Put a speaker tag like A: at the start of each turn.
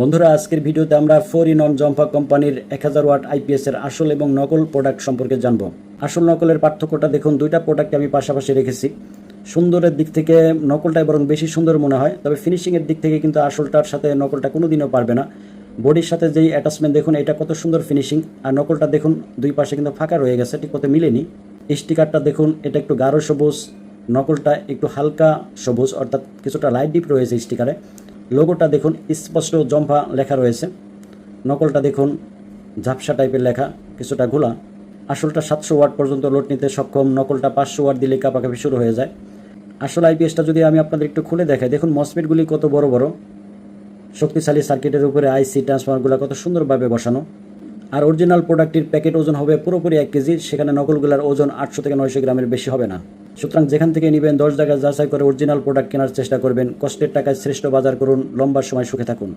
A: বন্ধুরা, আজকের ভিডিওতে আমরা ফোর ইন অন জম্পা কোম্পানির এক হাজার ওয়াট আইপিএস এর আসল এবং নকল প্রোডাক্ট সম্পর্কে জানব। আসল নকলের পার্থক্যটা দেখুন, দুইটা প্রোডাক্ট আমি পাশাপাশি রেখেছি। সুন্দরের দিক থেকে নকলটাই বরং বেশি সুন্দর মনে হয়, তবে ফিনিশিংয়ের দিক থেকে কিন্তু আসলটার সাথে নকলটা কোনো দিনও পারবে না। বডির সাথে যেই অ্যাটাচমেন্ট দেখুন, এটা কত সুন্দর ফিনিশিং আর নকলটা দেখুন, দুই পাশে কিন্তু ফাঁকা রয়ে গেছে, ঠিক কত মিলেনি। স্টিকারটা দেখুন, এটা একটু গাঢ় সবুজ, নকলটা একটু হালকা সবুজ, অর্থাৎ কিছুটা লাইট ডিপ রয়েছে স্টিকারে। লোগোটা দেখুন, স্পষ্ট জম্পা লেখা রয়েছে। নকলটা দেখুন, ঝাপসা টাইপের লেখা, কিছুটা ঘোলা। আসলটা সাতশো ওয়াট পর্যন্ত লোড নিতে সক্ষম, নকলটা পাঁচশো ওয়াট দিলে কাপাকাপি শুরু হয়ে যায়। আসল আইপিএসটা যদি আমি আপনাদের একটু খুলে দেখাই, দেখুন মসমেটগুলি কত বড় বড়। শক্তিশালী সার্কিটের উপরে আইসি ট্রান্সফরমারগুলো কত সুন্দরভাবে বসানো। আর অরিজিনাল প্রোডাক্টটির প্যাকেট ওজন হবে পুরোপুরি এক কেজি, সেখানে নকলগুলোর ওজন আটশো থেকে নয়শো গ্রামের বেশি হবে না। সুতরাং যেখান থেকে নেবেন দশ জায়গায় যাচাই করে অরিজিনাল প্রোডাক্ট কেনার চেষ্টা করবেন। কষ্টের টাকায় শ্রেষ্ঠ বাজার করুন। লম্বা সময় সুখে থাকুন।